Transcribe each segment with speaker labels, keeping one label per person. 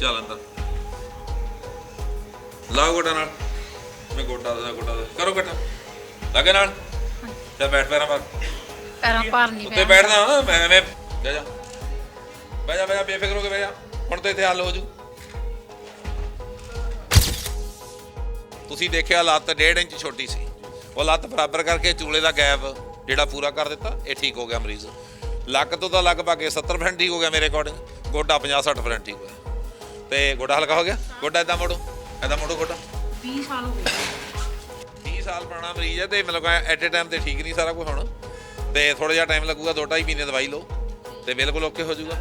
Speaker 1: ਚੱਲ ਅੰਦਰ ਲਾਓ ਗੋਡਾ ਨਾਲ। ਮੈਂ ਗੋਡਾ ਦਾ ਗੋਡਾ ਦਾ। ਕਰੋ ਗੋਡਾ। ਲੱਗੇ ਨਾਲ। ਤੇ ਬੈਠ ਪੈਰਾਂ ਪਰ।
Speaker 2: ਪੈਰਾਂ ਭਾਰ ਨਹੀਂ
Speaker 1: ਉੱਤੇ ਬੈਠਦਾ ਹਾਂ, ਮੈਂ ਮੈਂ ਬਹਿ ਜਾ। ਬਹਿ ਜਾ ਬਹਿ ਜਾ। ਬੇਫਿਕਰ ਹੋ ਕੇ ਬਹਿ ਜਾ। ਹੁਣ ਤਾਂ ਇੱਥੇ ਹੱਲ ਹੋ ਜੂ। ਤੁਸੀਂ ਦੇਖਿਆ ਲੱਤ 1.5 ਇੰਚ ਛੋਟੀ ਸੀ। ਉਹ ਲੱਤ ਬਰਾਬਰ ਕਰਕੇ ਚੂਲੇ ਦਾ ਗੈਪ ਜਿਹੜਾ ਪੂਰਾ ਕਰ ਦਿੱਤਾ ਇਹ ਠੀਕ ਹੋ ਗਿਆ ਮਰੀਜ਼। ਲੱਕ ਤੋਂ ਤਾਂ ਲਗਭਗ ਇਹ 70% ਠੀਕ ਹੋ ਗਿਆ ਮੇਰੇ ਅਕੋਰਡਿੰਗ ਗੋਡਾ 50-60% ਠੀਕ ਹੋਇਆ। ਤੇ ਗੋਡਾ ਹਲਕਾ ਹੋ ਗਿਆ? ਗੋਡਾ ਇਦਾਂ ਮੋੜੋ ਇਦਾਂ ਮੋੜੋ ਗੋਡਾ।
Speaker 2: 20 ਸਾਲ ਹੋ ਗਏ।
Speaker 1: 20 ਸਾਲ ਪੁਰਾਣਾ ਮਰੀਜ਼ ਹੈ ਤੇ ਮਤਲਬ ਐਟ ਅ ਟਾਈਮ ਤੇ ਠੀਕ ਨਹੀਂ ਸਾਰਾ ਕੁਝ ਹੁਣ। ਤੇ ਥੋੜਾ ਜਿਹਾ ਟਾਈਮ ਲੱਗੂਗਾ ਦੋ ਢਾਈ ਮਹੀਨੇ ਦਵਾਈ ਲਓ ਤੇ ਬਿਲਕੁਲ ਓਕੇ ਹੋ ਜਾਊਗਾ।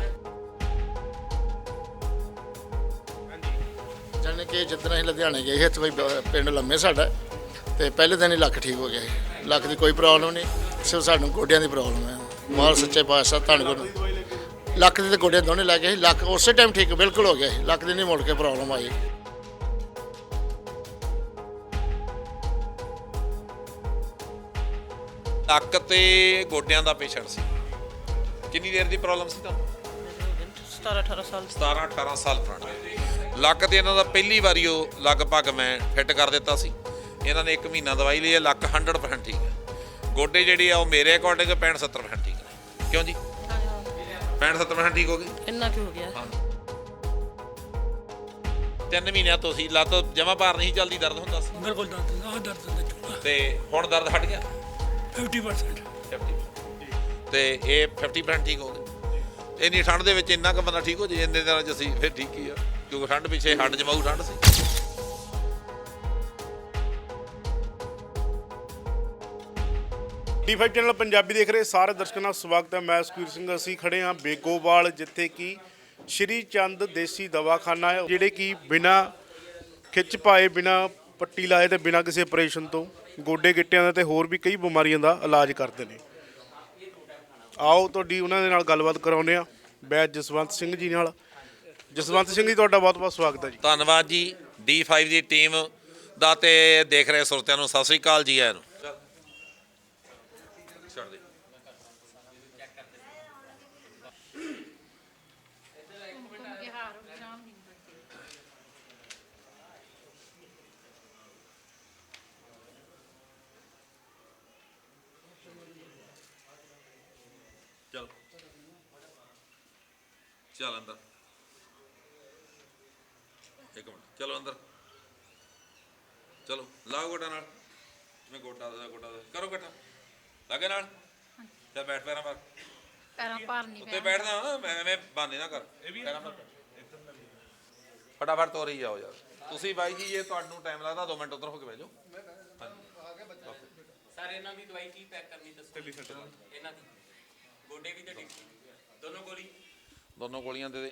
Speaker 3: ਜਾਣੀ ਕਿ ਜਿੱਦਣ ਅਸੀਂ ਲੁਧਿਆਣੇ ਗਏ ਸੀ ਇੱਥੇ ਕੋਈ ਬ- ਪਿੰਡ ਲੰਮੇ ਸਾਡਾ। ਤੇ ਪਹਿਲੇ ਦਿਨ ਹੀ ਲੱਕ ਠੀਕ ਹੋ ਗਿਆ ਸੀ। ਲੱਕ ਦੀ ਕੋਈ ਪ੍ਰੋਬਲਮ ਨਹੀਂ ਸਿਰਫ ਸਾਨੂੰ ਗੋਡਿਆਂ ਦੀ ਪ੍ਰੋਬਲਮ ਹੈ। ਮਾਲ ਸੱਚੇ ਪਾਤਸ਼ਾਹ ਧੰਨ ਲੱਕ ਦੀ ਤੇ ਗੋਡਿਆਂ ਦੋਨੇ ਲੱਗ ਗਏ ਸੀ। ਲੱਕ ਉਸੇ ਟਾਈਮ ਠੀਕ ਬਿਲਕੁਲ ਹੋ ਗਿਆ ਸੀ। ਲੱਕ ਦੀ ਨਹੀਂ ਮੁੜ ਕੇ ਪ੍ਰੋਬਲਮ ਆਈ।
Speaker 1: ਲੱਕ ਤੇ ਗੋਡਿਆਂ ਦਾ ਪੇਸ਼ੈਂਟ ਸੀ। ਕਿੰਨੀ ਦੇਰ ਦੀ ਪ੍ਰੋਬਲਮ ਸੀ ਤੁਹਾਨੂੰ?
Speaker 4: 17 18 ਸਾਲ
Speaker 1: 17 18 ਸਾਲ ਪੁਰਾਣਾ। ਲੱਕ ਤੇ ਇਹਨਾਂ ਦਾ ਪਹਿਲੀ ਵਾਰੀ ਉਹ ਲਗਭਗ ਮੈਂ ਫਿੱਟ ਕਰ ਦਿੱਤਾ ਸੀ। ਇਹਨਾਂ ਨੇ 1 ਮਹੀਨਾ ਦਵਾਈ ਲਈ ਹੈ ਲੱਕ 100% ਠੀਕ ਹੈ। ਗੋਡੇ ਜਿਹੜੇ ਆ ਉਹ ਮੇਰੇ ਅਕੋਰਡਿੰਗ 65 70% ਠੀਕ ਨੇ। ਕਿਉਂ ਜੀ? 65 70% ਠੀਕ ਹੋ ਗਏ
Speaker 4: ਇੰਨਾ ਕੀ ਹੋ ਗਿਆ।
Speaker 1: ਤਿੰਨ ਮਹੀਨਿਆਂ ਤੋਂ ਸੀ ਲੱਤ ਜਮਾ ਭਾਰ ਨਹੀਂ ਚੱਲਦੀ ਦਰਦ ਹੁੰਦਾ ਸੀ?
Speaker 5: ਬਿਲਕੁਲ ਦਰਦ ਆ ਦਰਦ ਦਾ ਚੁੱਕਾ।
Speaker 1: ਤੇ ਹੁਣ ਦਰਦ ਹਟ ਗਿਆ?
Speaker 5: 50%
Speaker 1: 50 ਤੇ ਇਹ 50% ਠੀਕ ਹੋ ਗਏ। ਇੰਨੀ ਠੰਡ ਦੇ ਵਿੱਚ ਇੰਨਾ ਕੁ ਬੰਦਾ ਠੀਕ ਹੋ ਜੇ ਇੰਨੇ ਦਿਨਾਂ ਚ ਅਸੀਂ ਫਿਰ ਠੀਕ ਹੀ ਆ। ਕਿਉਂਕਿ ਠੰਡ ਪਿੱਛੇ ਹੱਡ ਜਮਾਊ ਠੰਡ ਸੀ।
Speaker 6: ਡੀ5 ਚੈਨਲ ਪੰਜਾਬੀ ਦੇਖ ਰਹੇ ਸਾਰੇ ਦਰਸ਼ਕਾਂ ਦਾ ਸਵਾਗਤ ਹੈ। ਮੈਂ ਸੁਖਵੀਰ ਸਿੰਘ, ਅਸੀਂ ਖੜੇ ਹਾਂ ਬੇਗੋਵਾਲ, ਜਿੱਥੇ ਕਿ ਸ਼੍ਰੀ ਚੰਦ ਦੇਸੀ ਦਵਾਖਾਨਾ ਹੈ, ਜਿਹੜੇ ਕਿ ਬਿਨਾ ਖਿੱਚ ਪਾਏ, ਬਿਨਾ ਪੱਟੀ ਲਾਏ ਤੇ ਬਿਨਾ ਕਿਸੇ ਆਪਰੇਸ਼ਨ ਤੋਂ ਗੋਡੇ ਗਿੱਟਿਆਂ ਦਾ ਤੇ ਹੋਰ ਵੀ ਕਈ ਬਿਮਾਰੀਆਂ ਦਾ ਇਲਾਜ ਕਰਦੇ ਨੇ। ਆਓ ਤੁਹਾਡੀ ਉਹਨਾਂ ਦੇ ਨਾਲ ਗੱਲਬਾਤ ਕਰਾਉਂਦੇ ਆ ਬੈਦ ਜਸਵੰਤ ਸਿੰਘ ਜੀ ਨਾਲ। ਜਸਵੰਤ ਸਿੰਘ ਜੀ, ਤੁਹਾਡਾ ਬਹੁਤ ਬਹੁਤ ਸਵਾਗਤ ਹੈ ਜੀ।
Speaker 1: ਧੰਨਵਾਦ ਜੀ। D5 ਦੀ ਟੀਮ ਦਾ ਤੇ ਦੇਖ ਰਹੇ ਸਰੋਤਿਆਂ ਨੂੰ। ਸਤਿ ਸ੍ਰੀ ਅਕਾਲ ਜੀ ਆਇਆਂ ਨੂੰ। ਛੱਡ ਦੇ ਚਲ। ਚੱਲ ਅੰਦਰ। ਇੱਕ ਮਿੰਟ। ਚਲੋ ਅੰਦਰ। ਚਲੋ, ਲਾਓ ਗੋਟਾ ਨਾਲ। ਮੈਂ ਗੋਡਾ ਦਾ ਗੋਡਾ ਦਾ। ਕਰੋ ਗੋਡਾ। ਲੱਗੇ ਨਾਲ। ਤੇ ਬੈਠ ਪੈਰਾਂ ਪਰ
Speaker 2: ਪੈਰਾਂ ਭਾਰ ਨਹੀਂ
Speaker 1: ਉੱਤੇ ਬੈਠਦਾ ਹਾਂ, ਮੈਂ ਐਵੇਂ ਬਹਾਨੇ ਨਾ ਕਰ। ਪੈਰਾਂ ਪਰ ਫਟਾਫਟ ਤੋਰੀ ਜਾਓ ਯਾਰ। ਤੁਸੀਂ ਬਾਈ ਜੀ ਜੇ ਤੁਹਾਨੂੰ ਟਾਈਮ ਲੱਗਦਾ 2 ਮਿੰਟ ਉੱਧਰ ਹੋ ਕੇ ਬਹਿ ਜਾਓ।
Speaker 7: ਸਰ ਇਹਨਾਂ ਦੀ ਦਵਾਈ ਕੀ ਪੈਕ ਕਰਨੀ ਦੱਸੋ? ਇਹਨਾਂ ਦੀ। ਗੋਡੇ ਵੀ ਤੇ ਠੀਕ ਦੋਨੋਂ ਗੋਲੀ?
Speaker 1: ਦੋਨੋਂ ਗੋਲੀਆਂ ਦੇ ਦੇ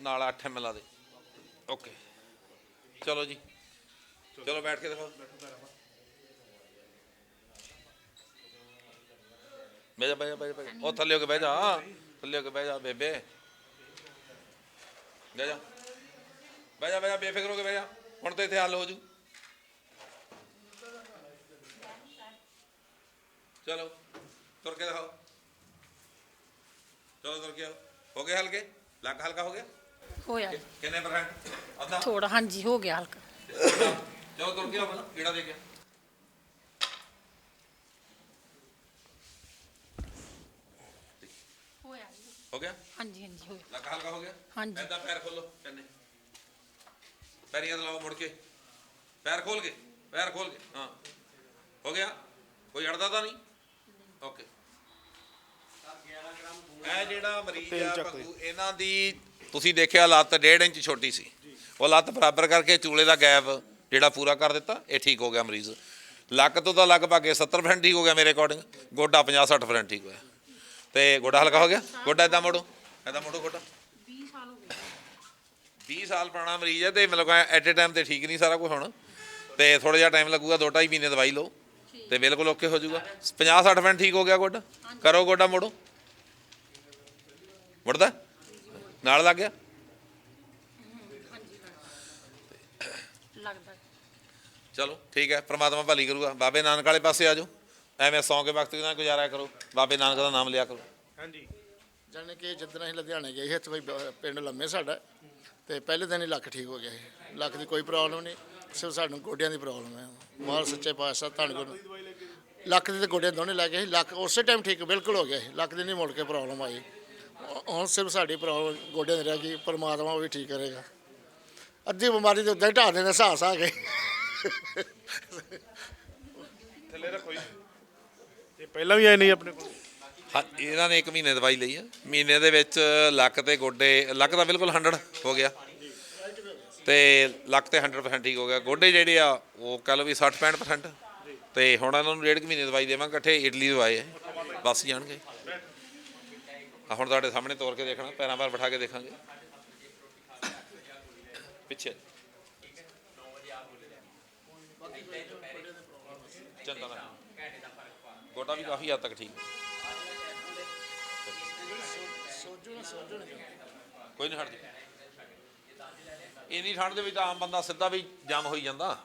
Speaker 1: ਨਾਲ 8 ਐਮਐਲ ਦੇ। ਓਕੇ। ਚਲੋ ਜੀ। ਚਲੋ। ਬੈਠ ਕੇ ਦੇਖੋ ਬਹਿ ਜਾ ਬਹਿ ਜਾ ਬਹਿ ਜਾ, ਉਹ ਥੱਲੇ ਹੋ ਕੇ ਬਹਿ ਜਾ। ਥੱਲੇ ਹੋ ਕੇ ਬਹਿ ਜਾ ਬੇਬੇ। ਬਹਿ ਜਾ। ਬਹਿ ਜਾ ਬਹਿ ਜਾ ਬੇਫਿਕਰ ਹੋ ਕੇ ਬਹਿ ਜਾ। ਹੁਣ ਤਾਂ ਇੱਥੇ ਹੱਲ ਹੋ ਜੂ। ਚਲੋ ਤੁਰ ਕੇ ਦਿਖਾਓ। ਚਲੋ ਤੁਰ ਕੇ ਆਓ। ਹੋ ਗਿਆ ਹਲਕੇ? ਲੱਕ ਹਲਕਾ ਹੋ ਗਿਆ?
Speaker 2: ਹੋਇਆ
Speaker 1: ਕਿੰਨੇ ਪਰਸੈਂਟ ਅੱਧਾ?
Speaker 2: ਥੋੜਾ ਹਾਂਜੀ ਹੋ ਗਿਆ ਹਲਕਾ।
Speaker 1: ਚਲੋ ਤੁਰ ਕੇ ਆਓ ਪਹਿਲਾਂ। ਕਿਹੜਾ ਦੇ ਗਿਆ
Speaker 2: ਹੋਇਆ
Speaker 1: ਹੋ ਗਿਆ?
Speaker 2: ਹਾਂਜੀ ਹਾਂਜੀ ਹੋਇਆ
Speaker 1: ਲੱਕ ਹਲਕਾ ਹੋ ਗਿਆ?
Speaker 2: ਹਾਂਜੀ।
Speaker 1: ਏਦਾਂ ਪੈਰ ਖੋਲੋ ਕੰਨੇ ਪੈਰੀਆਂ ਲਾਓ ਮੁੜ ਕੇ। ਪੈਰ ਖੋਲ ਕੇ ਪੈਰ ਖੋਲ ਕੇ। ਹਾਂ। ਹੋ ਗਿਆ? ਕੋਈ ਅੜਦਾ ਤਾਂ ਨਹੀਂ? ਓਕੇ। ਇਹ ਜਿਹੜਾ ਮਰੀਜ਼ ਆ ਭੰਗੂ ਇਹਨਾਂ ਦੀ ਤੁਸੀਂ ਦੇਖਿਆ ਲੱਤ 1.5 ਇੰਚ ਛੋਟੀ ਸੀ। ਉਹ ਲੱਤ ਬਰਾਬਰ ਕਰਕੇ ਚੂਲੇ ਦਾ ਗੈਪ ਜਿਹੜਾ ਪੂਰਾ ਕਰ ਦਿੱਤਾ ਇਹ ਠੀਕ ਹੋ ਗਿਆ ਮਰੀਜ਼। ਲੱਕ ਤੋਂ ਤਾਂ ਲਗਭਗ ਇਹ 70% ਠੀਕ ਹੋ ਗਿਆ ਮੇਰੇ ਅਕੋਰਡਿੰਗ ਗੋਡਾ 50-60% ਠੀਕ ਹੋਇਆ। ਤੇ ਗੋਡਾ ਹਲਕਾ ਹੋ ਗਿਆ? ਗੋਡਾ ਇਦਾਂ ਮੋੜੋ। ਇਦਾਂ ਮੋੜੋ ਗੋਡਾ।
Speaker 2: 20 ਸਾਲ ਹੋ ਗਏ
Speaker 1: 20 ਸਾਲ ਪੁਰਾਣਾ ਮਰੀਜ਼ ਹੈ ਤੇ ਮਤਲਬ ਐਟ ਅ ਟਾਈਮ ਤੇ ਠੀਕ ਨਹੀਂ ਸਾਰਾ ਕੁਝ ਹੁਣ। ਤੇ ਥੋੜਾ ਜਿਹਾ ਟਾਈਮ ਲੱਗੂਗਾ ਦੋ ਢਾਈ ਮਹੀਨੇ ਦਵਾਈ ਲਓ। ਤੇ ਬਿਲਕੁਲ ਓਕੇ ਹੋ ਜਾਊਗਾ। 50 60% ਠੀਕ ਹੋ ਗਿਆ ਗੋਡਾ? ਕਰੋ ਗੋਡਾ ਮੋੜੋ। ਮੁੜਦਾ? ਨਾਲ ਲੱਗ ਗਿਆ?
Speaker 2: ਲੱਗਦਾ।
Speaker 1: ਚਲੋ ਠੀਕ ਹੈ। ਪ੍ਰਮਾਤਮਾ ਭਲੀ ਕਰੂਗਾ। ਬਾਬੇ ਨਾਨਕ ਵਾਲੇ ਪਾਸੇ ਆ ਜਾਓ। ਐਵੇਂ ਸੌਂ ਕੇ ਵਕਤ ਨਾਲ ਗੁਜ਼ਾਰਿਆ ਕਰੋ ਬਾਬੇ ਨਾਨਕ ਦਾ ਨਾਮ ਲਿਆ ਕਰੋ।
Speaker 6: ਹਾਂਜੀ।
Speaker 3: ਜਾਣੀ ਕਿ ਜਿੱਦਣ ਅਸੀਂ ਲੁਧਿਆਣੇ ਗਏ ਸੀ ਇੱਥੇ ਕੋਈ ਬ- ਪਿੰਡ ਲੰਮੇ ਸਾਡਾ ਤੇ ਪਹਿਲੇ ਦਿਨ ਹੀ ਲੱਕ ਠੀਕ ਹੋ ਗਿਆ ਸੀ। ਲੱਕ ਦੀ ਕੋਈ ਪ੍ਰੋਬਲਮ ਨਹੀਂ ਸਿਰਫ ਸਾਨੂੰ ਗੋਡਿਆਂ ਦੀ ਪ੍ਰੋਬਲਮ ਹੈ। ਮਾਲ ਸੱਚੇ ਪਾਤਸ਼ਾਹ ਧੰਨ ਗੁਰੂ। ਲੱਕ ਦੀ ਤੇ ਗੋਡਿਆਂ ਦੋਨੇ ਲੱਗ ਗਏ ਸੀ। ਲੱਕ ਉਸੇ ਟਾਈਮ ਠੀਕ ਬਿਲਕੁਲ ਹੋ ਗਿਆ ਸੀ। ਲੱਕ ਦੀ ਨਹੀਂ ਮੁੜ ਕੇ ਪ੍ਰੋਬਲਮ ਆਈ। ਹੁਣ ਸਿਰਫ ਸਾਡੀ ਪ੍ਰੋਬਲਮ ਗੋਡਿਆਂ ਦੀ ਰਹਿ ਗਈ ਪਰਮਾਤਮਾ ਉਹ ਵੀ ਠੀਕ ਕਰੇਗਾ। ਅੱਧੀ ਬਿਮਾਰੀ ਤੇ ਉਦਾਂ ਹੀ ਢਾਹ ਦੇਣੇ ਸਾਹਸ ਆ ਗਏ
Speaker 6: ਥੱਲੇ ਰੱਖੋ ਜੀ। ਪਹਿਲਾਂ ਵੀ ਆਏ ਨਹੀਂ ਆਪਣੇ ਕੋਲ?
Speaker 1: ਹਾਂ, ਇਹਨਾਂ ਨੇ 1 ਮਹੀਨੇ ਦਵਾਈ ਲਈ ਆ। ਮਹੀਨੇ ਦੇ ਵਿੱਚ ਲੱਕ ਤੇ ਗੋਡੇ, ਲੱਕ ਤਾਂ ਬਿਲਕੁਲ 100 ਹੋ ਗਿਆ। ਤੇ ਲੱਕ ਤੇ 100% ਠੀਕ ਹੋ ਗਿਆ। ਗੋਡੇ ਜਿਹੜੇ ਆ, ਉਹ ਕਹ ਲਓ ਵੀ 60 65% ਤੇ ਹੁਣ ਇਹਨਾਂ ਨੂੰ ਡੇਢ ਕੁ ਮਹੀਨੇ ਦਵਾਈ ਦੇਵਾਂਗੇ, ਇਕੱਠੇ ਇਡਲੀ ਦਵਾਈ ਹੈ ਬਸ ਜਾਣਗੇ। ਆ ਹੁਣ ਤੁਹਾਡੇ ਸਾਹਮਣੇ ਤੋਰ ਕੇ ਦੇਖਣਾ, ਪੈਰਾਂ 'ਪਰ ਬਿਠਾ ਕੇ ਦੇਖਾਂਗੇ। ਪਿੱਛੇ। ਚੰਗਾ। ਗੋਡਾ ਵੀ ਕਾਫੀ ਹੱਦ ਤੱਕ ਠੀਕ। ਕੋਈ ਨਹੀਂ ਹਟਦੀ। ਇੰਨੀ ਠੰਡ ਦੇ ਵਿੱਚ ਤਾਂ ਆਮ ਬੰਦਾ ਸਿੱਧਾ ਵੀ ਜਾਮ ਹੋਈ ਜਾਂਦਾ।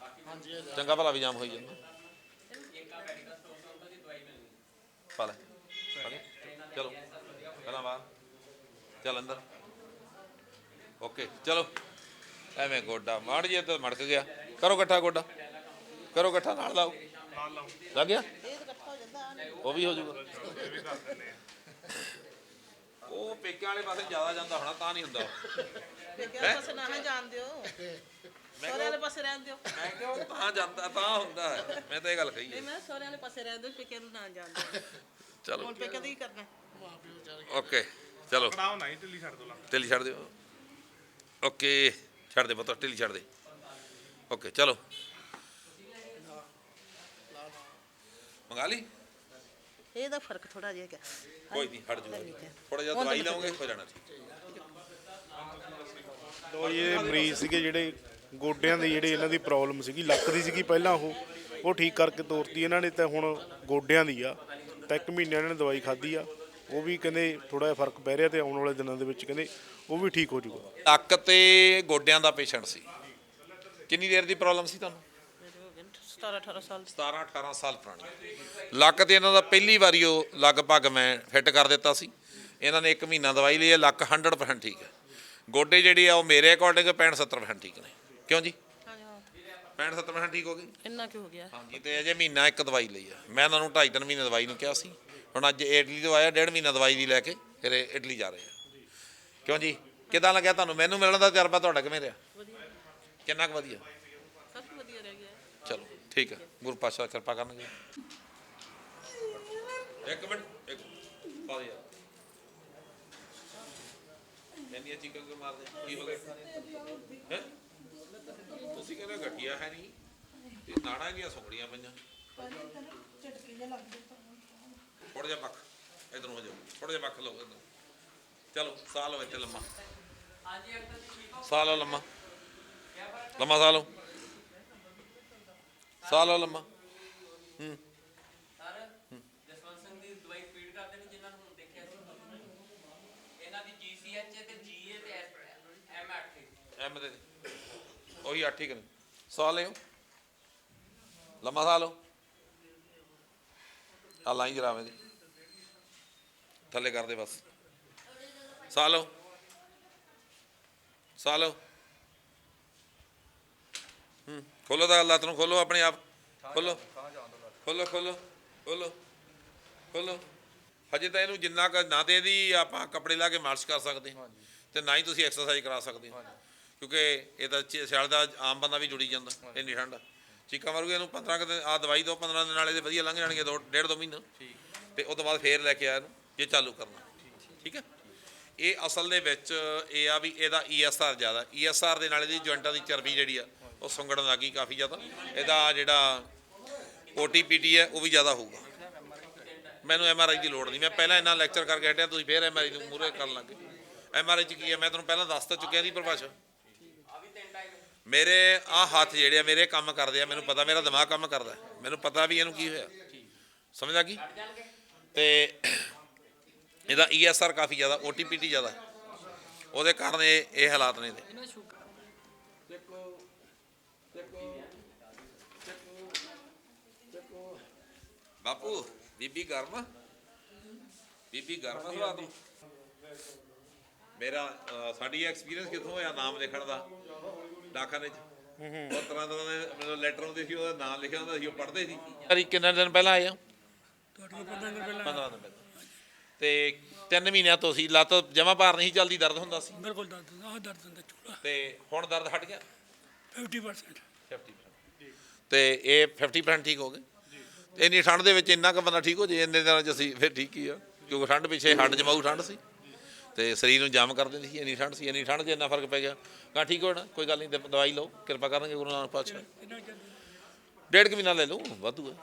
Speaker 1: ਚੰਗਾ ਭਲਾ ਵੀ ਜਾਮ ਹੋਈ ਜਾਂਦਾ। ਪਾ ਲੈ। ਪਾ ਲੈ। ਚਲੋ। ਪਹਿਲਾਂ ਬਾਹਰ। ਚੱਲ ਅੰਦਰ। ਓਕੇ ਚਲੋ। ਐਵੇਂ ਗੋਡਾ ਮਾੜ ਜੇ ਤਾਂ ਮੜਕ ਗਿਆ। ਕਰੋ ਇਕੱਠਾ ਗੋਡਾ। ਕਰੋ ਇਕੱਠਾ ਨਾਲ ਲਾਓ। ਲੱਗ ਗਿਆ? ਉਹ ਵੀ ਹੋ ਜਾਊਗਾ। ਉਹ ਪੇਕਿਆਂ ਵਾਲੇ ਪਾਸੇ ਜ਼ਿਆਦਾ ਜਾਂਦਾ ਹੋਣਾ ਤਾਂ ਨਹੀਂ ਹੁੰਦਾ ਉਹ।
Speaker 4: ਪੇਕੇ ਵਾਲੇ ਪਾਸੇ ਨਾ ਜਾਣ ਦਿਓ। ਸਹੁਰੇ ਵਾਲੇ ਪਾਸੇ ਰਹਿਣ ਦਿਓ।
Speaker 1: ਮੈਂ ਕਿਹਾ ਉਹ ਤਾਂ ਜਾਂਦਾ ਤਾਂ ਹੁੰਦਾ ਹੈ। ਮੈਂ ਤਾਂ ਇਹ ਗੱਲ ਕਹੀ
Speaker 4: ਨਹੀਂ
Speaker 1: ਹੈ
Speaker 4: ਮੈਂ ਸਹੁਰੇ ਵਾਲੇ ਪਾਸੇ ਰਹਿਣ ਦਿਓ ਪੇਕੇ ਨੂੰ ਨਾ ਜਾਣ ਦਿਓ।
Speaker 1: ਚਲੋ।
Speaker 4: ਹੁਣ ਪੇਕੇ ਦੀ ਕੀ ਕਰਨਾ?
Speaker 1: ਓਕੇ ਚਲੋ।
Speaker 6: ਬਣਾਓ ਨਾ ਢਿੱਲੀ ਛੱਡ ਦੋ ਲਾ।
Speaker 1: ਢਿੱਲੀ ਛੱਡ ਦਿਓ। ਓਕੇ ਛੱਡ ਦੇ ਪੁੱਤ ਢਿੱਲੀ ਛੱਡ ਦੇ। ਓਕੇ ਚਲੋ। ਮੰਗਾ ਲਈ?
Speaker 4: ਇਹਦਾ ਫ਼ਰਕ ਥੋੜਾ ਜਿਹਾ ਹੈਗਾ।
Speaker 1: ਕੋਈ ਨਹੀਂ ਹਟ ਜੂਗਾ ਥੋੜਾ ਜਿਹਾ ਦਵਾਈ ਲਾਉਂਗੇ ਹੋ ਜਾਣਾ ਠੀਕ
Speaker 6: ਦੋ ਇਹ ਮਰੀਜ਼ ਸੀਗੇ ਜਿਹੜੇ ਗੋਡਿਆਂ ਦੀ ਜਿਹੜੇ ਇਹਨਾਂ ਦੀ ਪ੍ਰੋਬਲਮ ਸੀਗੀ ਲੱਕ ਦੀ ਸੀਗੀ ਪਹਿਲਾਂ ਉਹ। ਉਹ ਠੀਕ ਕਰਕੇ ਤੋਰਤੀ ਇਹਨਾਂ ਨੇ ਤਾਂ ਹੁਣ ਗੋਡਿਆਂ ਦੀ ਆ। ਤਾਂ ਇੱਕ ਮਹੀਨੇ ਇਹਨਾਂ ਨੇ ਦਵਾਈ ਖਾਧੀ ਆ। ਉਹ ਵੀ ਕਹਿੰਦੇ ਥੋੜਾ ਜਿਹਾ ਫ਼ਰਕ ਪੈ ਰਿਹਾ ਤੇ ਆਉਣ ਵਾਲੇ ਦਿਨਾਂ ਦੇ ਵਿੱਚ ਕਹਿੰਦੇ ਉਹ ਵੀ ਠੀਕ ਹੋ ਜਾਊਗਾ।
Speaker 1: ਲੱਕ ਤੇ ਗੋਡਿਆਂ ਦਾ ਪੇਸ਼ੈਂਟ ਸੀ। ਕਿੰਨੀ ਦੇਰ ਦੀ ਪ੍ਰੋਬਲਮ ਸੀ ਤੁਹਾਨੂੰ?
Speaker 4: 17 18 ਸਾਲ
Speaker 1: 17 18 ਸਾਲ ਪੁਰਾਣੀ। ਲੱਕ ਤੇ ਇਹਨਾਂ ਦਾ ਪਹਿਲੀ ਵਾਰੀ ਉਹ ਲਗਭਗ ਮੈਂ ਫਿੱਟ ਕਰ ਦਿੱਤਾ ਸੀ। ਇਹਨਾਂ ਨੇ 1 ਮਹੀਨਾ ਦਵਾਈ ਲਈ ਹੈ ਲੱਕ 100% ਠੀਕ ਹੈ। ਗੋਡੇ ਜਿਹੜੇ ਆ ਉਹ ਮੇਰੇ ਅਕੋਰਡਿੰਗ 65 70% ਠੀਕ ਨੇ। ਕਿਉਂ ਜੀ?
Speaker 4: ਹਾਂਜੀ ਹਾਂ
Speaker 1: 65 70% ਠੀਕ ਹੋ ਗਏ?
Speaker 4: ਇੰਨਾ ਕੀ ਹੋ ਗਿਆ।
Speaker 1: ਹਾਂਜੀ ਤੇ ਅਜੇ ਮਹੀਨਾ ਇੱਕ ਦਵਾਈ ਲਈ ਆ। ਮੈਂ ਇਹਨਾਂ ਨੂੰ 2.5 ਤਿੰਨ ਮਹੀਨੇ ਦਵਾਈ ਨੂੰ ਕਿਹਾ ਸੀ। ਹੁਣ ਅੱਜ ਇਟਲੀ ਤੋਂ ਆਇਆ ਡੇਢ ਮਹੀਨਾ ਦਵਾਈ ਦੀ ਲੈ ਕੇ ਫਿਰ ਇਟਲੀ ਜਾ ਰਹੇ ਆ। ਕਿਉਂ ਜੀ? ਕਿਦਾਂ ਲੱਗਿਆ ਤੁਹਾਨੂੰ? ਮੈਨੂੰ ਮਿਲਣ ਦਾ ਤਜਰਬਾ ਤੁਹਾਡਾ ਕਿਵੇਂ ਰਿਹਾ?
Speaker 4: ਵਧੀਆ।
Speaker 1: ਕਿੰਨਾ ਕੁ ਵਧੀਆ?
Speaker 4: ਕਾਫੀ ਵਧੀਆ ਰਹਿ ਗਿਆ।
Speaker 1: ਚਲੋ, ਠੀਕ ਹੈ। ਗੁਰੂ ਪਾਤਸ਼ਾਹ ਕਿਰਪਾ ਕਰਨਗੇ। ਇੱਕ ਮਿੰਟ, ਇੱਕ ਪਾ ਦੇ ਯਾਰ। ਚੀਕਾਂ ਕਿਉਂ ਮਾਰਦੇ? ਕੀ ਹੋ ਗਿਆ? ਹੈ? ਤੁਸੀਂ ਕਹਿੰਦੇ ਘਟਿਆ ਹੈ ਨਹੀਂ। ਤੇ ਨਾੜਾਂ ਦੀਆਂ ਸੁੰਗੜੀਆਂ ਪਈਆਂ? ਥੋੜਾ ਜਿਹਾ ਪੱਖ ਇਧਰ ਹੋ ਜਾਓ। ਥੋੜਾ ਜਿਹਾ ਪੱਖ ਲਓ ਇਧਰ ਚਲੋ ਸਾਹ ਲਓ ਇੱਥੇ ਲੰਮਾ। ਸਾਹ ਲਓ ਲੰਮਾ। ਲੰਮਾ ਸਾਹ ਲਓ ਲੰਮਾ
Speaker 7: ਸਰ ਜਸਵੰਤ ਸਿੰਘ ਦੀ ਦਵਾਈ ਫੀਡ ਕਰਦੇ ਨੇ ਜਿਨ੍ਹਾਂ ਨੂੰ ਹੁਣ ਦੇਖਿਆ ਸੀ ਇਹਨਾਂ ਦੀ ਜੀਸੀਐਚ ਤੇ ਜੀਏ ਤੇ ਐਮ ਐਟ
Speaker 1: ਐਮ ਦੇ ਦੇ। ਉਹੀ ਆ ਠੀਕ ਨੇ ਸਾਹ ਲਿਓ ਲੰਮਾ ਸਾਹ ਲਓ ਆ ਲਾਈਨ ਜਰਾਵੇਂ ਦੀ ਥੱਲੇ ਕਰ ਦੇ ਬਸ। ਸਾਹ ਲਓ ਸਾਹ ਲਓ ਹੂੰ। ਖੋਲੋ ਤਾਂ ਲੱਤ ਨੂੰ ਖੋਲੋ ਆਪਣੇ ਆਪ। ਖੋਲੋ। ਖੋਲੋ ਖੋਲੋ ਖੋਲੋ ਖੋਲੋ। ਹਜੇ ਤਾਂ ਇਹਨੂੰ ਜਿੰਨਾ ਕੁ ਨਾ ਤੇ ਇਹਦੀ ਆਪਾਂ ਕੱਪੜੇ ਲਾ ਕੇ ਮਾਲਿਸ਼ ਕਰ ਸਕਦੇ ਹਾਂ ਤੇ ਨਾ ਹੀ ਤੁਸੀਂ ਐਕਸਰਸਾਈਜ਼ ਕਰਾ ਸਕਦੇ ਹੋ। ਕਿਉਂਕਿ ਇਹ ਤਾਂ ਸਿਆਲ ਦਾ ਆਮ ਬੰਦਾ ਵੀ ਜੁੜੀ ਜਾਂਦਾ ਇੰਨੀ ਠੰਡ। ਆ। ਚੀਕਾਂ ਮਾਰੂਗੇ ਇਹਨੂੰ 15 ਕੁ ਦਿਨ ਆ ਦਵਾਈ ਦੋ 15 ਦਿਨ ਨਾਲੇ ਦੇ ਵਧੀਆ ਲੰਘ ਜਾਣਗੇ ਦੋ ਡੇਢ ਦੋ ਮਹੀਨਾ। ਤੇ ਉਸ ਤੋਂ ਬਾਅਦ ਫੇਰ ਲੈ ਕੇ ਆ ਇਹਨੂੰ ਇਹ ਚਾਲੂ ਕਰਨਾ। ਠੀਕ ਹੈ? ਇਹ ਅਸਲ ਦੇ ਵਿੱਚ ਇਹ ਆ ਵੀ ਇਹਦਾ ਈਐਸਆਰ ਜ਼ਿਆਦਾ। ਈਐਸਆਰ ਦੇ ਨਾਲ ਇਹਦੀ ਜੁਆਇੰਟਾਂ ਦੀ ਚਰਬੀ ਜਿਹੜੀ ਆ ਉਹ ਸੁੰਗੜਨ ਲੱਗੀ ਕਾਫੀ ਜ਼ਿਆਦਾ। ਇਹਦਾ ਜਿਹੜਾ ਓਟੀਪੀਟੀ ਹੈ, ਉਹ ਵੀ ਜ਼ਿਆਦਾ ਹੋਊਗਾ। ਮੈਨੂੰ ਐਮਆਰਆਈ ਦੀ ਲੋੜ ਨਹੀਂ। ਮੈਂ ਪਹਿਲਾਂ ਇੰਨਾ ਲੈਕਚਰ ਕਰਕੇ ਹਟਿਆ, ਤੁਸੀਂ ਫੇਰ ਐਮਆਰਆਈ ਨੂੰ ਮੂਰੇ ਕਰਨ ਲੱਗੇ ਐਮਆਰਆਈ ਚ ਕੀ ਹੈ? ਮੈਂ ਤੁਹਾਨੂੰ ਪਹਿਲਾਂ ਦੱਸ ਤਾਂ ਚੁੱਕਿਆ ਦੀ ਪਰਿਭਾਸ਼ਾ। ਮੇਰੇ ਆ ਹੱਥ ਜਿਹੜੇ ਆ, ਮੇਰੇ ਕੰਮ ਕਰਦੇ ਆ, ਮੈਨੂੰ ਪਤਾ, ਮੇਰਾ ਦਿਮਾਗ ਕੰਮ ਕਰਦਾ ਮੈਨੂੰ ਪਤਾ ਵੀ ਇਹਨੂੰ ਕੀ ਹੋਇਆ। ਸਮਝ ਆ ਗਈ? ਤੇ ਇਹਦਾ ਈਐਸਆਰ ਕਾਫੀ ਜ਼ਿਆਦਾ ਓਟੀਪੀਟੀ ਜ਼ਿਆਦਾ। ਉਹਦੇ ਕਾਰਨ ਇਹ ਇਹ ਹਾਲਾਤ ਨੇ ਇਹਦੇ। ਬਾਪੂ ਬੀਬੀ ਗਰਮ? ਬੀਬੀ ਗਰਮ ਸੁਭਾਅ ਤੋਂ ਮੇਰਾ ਸਾਡੀ ਐਕਸਪੀਰੀਅੰਸ ਕਿੱਥੋਂ ਹੋਇਆ ਨਾਮ ਲਿਖਣ ਦਾ? ਡਾਕਖਾਨੇ 'ਚ? ਬਹੁਤ ਤਰ੍ਹਾਂ ਤਰ੍ਹਾਂ ਦੇ ਮੈਨੂੰ ਲੈਟਰ ਆਉਂਦੇ ਸੀ ਉਹਦਾ ਨਾਮ ਲਿਖਿਆ ਹੁੰਦਾ ਸੀ ਉਹ ਪੜ੍ਹਦੇ ਸੀ। ਯਾਰੀ ਕਿੰਨੇ ਦਿਨ ਪਹਿਲਾਂ ਆਏ ਆ?
Speaker 5: ਤੁਹਾਡੇ ਕੋਲ 15 ਦਿਨ ਪਹਿਲਾਂ
Speaker 1: 15 ਦਿਨ ਪਹਿਲਾਂ ਤੇ 3 ਮਹੀਨਿਆਂ ਤੋਂ ਸੀ ਲੱਤ ਜਮਾ ਭਾਰ ਨਹੀਂ ਸੀ ਚੱਲਦੀ ਦਰਦ ਹੁੰਦਾ ਸੀ?
Speaker 5: ਮੇਰੇ ਕੋਲ ਦਰਦ ਹੁੰਦਾ ਆਹ ਦਰਦ ਹੁੰਦਾ ਚੂਲਾ
Speaker 1: ਤੇ ਹੁਣ ਦਰਦ ਹਟ ਗਿਆ?
Speaker 5: 50%
Speaker 1: 50% ਤੇ ਇਹ 50% ਠੀਕ ਹੋ ਗਏ? ਤੇ ਇੰਨੀ ਠੰਡ ਦੇ ਵਿੱਚ ਇੰਨਾ ਕੁ ਬੰਦਾ ਠੀਕ ਹੋ ਜੇ ਇੰਨੇ ਦਿਨਾਂ ਚ ਅਸੀਂ ਫਿਰ ਠੀਕ ਹੀ ਆ। ਕਿਉਂਕਿ ਠੰਡ ਪਿੱਛੇ ਹੱਡ ਜਮਾਊ ਠੰਡ ਸੀ। ਤੇ ਸਰੀਰ ਨੂੰ ਜਾਮ ਕਰ ਦਿੰਦੀ ਸੀ ਇੰਨੀ ਠੰਡ ਸੀ ਇੰਨੀ ਠੰਡ 'ਚ ਇੰਨਾ ਫ਼ਰਕ ਪੈ ਗਿਆ। ਕਹਾਂ ਠੀਕ ਹੋਣਾ ਕੋਈ ਗੱਲ ਨਹੀਂ ਦਵਾਈ ਲਓ ਕਿਰਪਾ ਕਰਨਗੇ ਗੁਰੂ ਨਾਨਕ ਪਾਤਸ਼ਾਹ। ਡੇਢ ਕੁ ਮਹੀਨਾ ਲੈ ਲਓ ਵਾਧੂ ਹੈ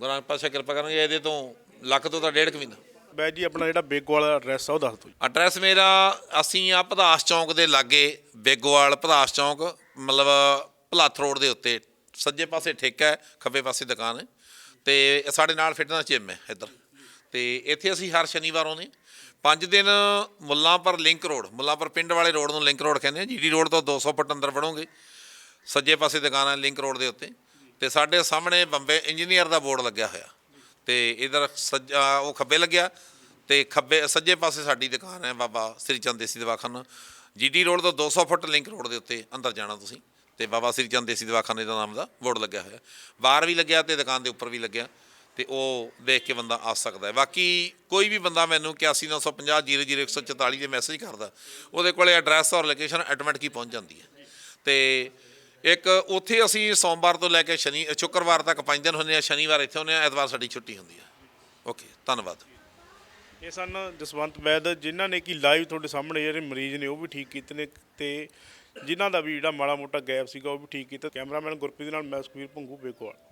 Speaker 1: ਗੁਰੂ ਨਾਨਕ ਪਾਤਸ਼ਾਹ ਕਿਰਪਾ ਕਰਨਗੇ ਇਹਦੇ ਤੋਂ ਲੱਖ ਤੋਂ ਤਾਂ ਡੇਢ ਕੁ ਮਹੀਨਾ।
Speaker 6: ਬੈ ਜੀ ਆਪਣਾ ਜਿਹੜਾ ਬੇਗੋ ਵਾਲਾ ਐਡਰੈਸ ਆ ਉਹ ਦੱਸ ਦਿਓ ਜੀ।
Speaker 1: ਐਡਰੈਸ ਮੇਰਾ ਅਸੀਂ ਆ ਪਧਾਸ ਚੌਂਕ ਦੇ ਲਾਗੇ ਬੇਗੋਵਾਲ ਪਧਾਸ ਚੌਂਕ ਮਤਲਬ ਭਲਾਥ ਰੋਡ ਦੇ ਉੱਤੇ। ਸੱਜੇ ਪਾਸੇ ਠੇਕਾ ਹੈ, ਖੱਬੇ ਪਾਸੇ ਦੁਕਾਨ ਹੈ। ਤੇ ਸਾਡੇ ਨਾਲ ਫਿਟਨੈਸ ਜਿਮ ਹੈ ਇੱਧਰ। ਤੇ ਇੱਥੇ ਅਸੀਂ ਹਰ ਸ਼ਨੀਵਾਰ ਆਉਂਦੇ ਪੰਜ ਦਿਨ ਮੁੱਲਾਂਪੁਰ ਲਿੰਕ ਰੋਡ, ਮੁੱਲਾਂਪੁਰ ਪਿੰਡ ਵਾਲੇ ਰੋਡ ਨੂੰ ਲਿੰਕ ਰੋਡ ਕਹਿੰਦੇ ਆ। ਜੀਡੀ ਰੋਡ ਤੋਂ 200 ਫੁੱਟ ਅੰਦਰ ਵੜੋਗੇ ਸੱਜੇ ਪਾਸੇ ਦੁਕਾਨ ਹੈ ਲਿੰਕ ਰੋਡ ਦੇ ਉੱਤੇ। ਤੇ ਸਾਡੇ ਸਾਹਮਣੇ ਬੰਬੇ ਇੰਜੀਨੀਅਰ ਦਾ ਬੋਰਡ ਲੱਗਿਆ ਹੋਇਆ। ਤੇ ਇਧਰ ਸੱਜਾ ਉਹ ਖੱਬੇ ਲੱਗਿਆ। ਤੇ ਖੱਬੇ, ਸੱਜੇ ਪਾਸੇ ਸਾਡੀ ਦੁਕਾਨ ਹੈ ਬਾਬਾ ਸ੍ਰੀ ਚੰਦ ਦੇਸੀ ਦਵਾਖਾਨਾ। ਜੀਡੀ ਰੋਡ ਤੋਂ 200 ਫੁੱਟ ਲਿੰਕ ਰੋਡ ਦੇ ਉੱਤੇ ਅੰਦਰ ਜਾਣਾ ਤੁਸੀਂ। ਤੇ ਬਾਬਾ ਸ੍ਰੀ ਚੰਦ ਦੇਸੀ ਦਵਾਖਾਨੇ ਦਾ ਨਾਮ ਦਾ ਬੋਰਡ ਲੱਗਿਆ ਹੋਇਆ। ਬਾਹਰ ਵੀ ਲੱਗਿਆ ਤੇ ਦੁਕਾਨ ਦੇ ਉੱਪਰ ਵੀ ਲੱਗਿਆ ਤੇ ਉਹ ਦੇਖ ਕੇ ਬੰਦਾ ਆ ਸਕਦਾ ਹੈ। ਬਾਕੀ ਕੋਈ ਵੀ ਬੰਦਾ ਮੈਨੂੰ 8195 00144 ਦੇ ਮੈਸੇਜ ਕਰਦਾ, ਉਹਦੇ ਕੋਲੇ ਐਡਰੈਸ ਔਰ ਲੋਕੇਸ਼ਨ ਆਟੋਮੈਟਿਕ ਹੀ ਪਹੁੰਚ ਜਾਂਦੀ ਹੈ। ਤੇ ਇੱਕ ਉੱਥੇ ਅਸੀਂ ਸੋਮਵਾਰ ਤੋਂ ਲੈ ਕੇ ਸ਼ਨੀ, ਸ਼ੁੱਕਰਵਾਰ ਤੱਕ ਪੰਜ ਦਿਨ ਹੁੰਦੇ ਆ, ਸ਼ਨੀਵਾਰ ਇੱਥੇ ਹੁੰਦੇ ਆ, ਐਤਵਾਰ ਸਾਡੀ ਛੁੱਟੀ ਹੁੰਦੀ ਹੈ। ਓਕੇ, ਧੰਨਵਾਦ।
Speaker 6: ਇਹ ਸਨ ਜਸਵੰਤ ਵੈਦ, ਜਿਨ੍ਹਾਂ ਨੇ ਕਿ ਲਾਈਵ ਤੁਹਾਡੇ ਸਾਹਮਣੇ ਜਿਹੜੇ ਮਰੀਜ਼ ਨੇ ਉਹ ਵੀ ਠੀਕ ਕੀਤੇ ਨੇ ਤੇ ਜਿਨ੍ਹਾਂ ਦਾ ਵੀ ਜਿਹੜਾ ਮਾੜਾ ਮੋਟਾ ਗੈਪ ਸੀਗਾ ਉਹ ਵੀ ਠੀਕ ਕੀਤਾ। ਕੈਮਰਾਮੈਨ ਗੁਰਪ੍ਰੀਤ ਨਾਲ ਮੈਂ ਸੁਖਵੀਰ ਭੰਗੂ ਬੇਕੋਵਾਲ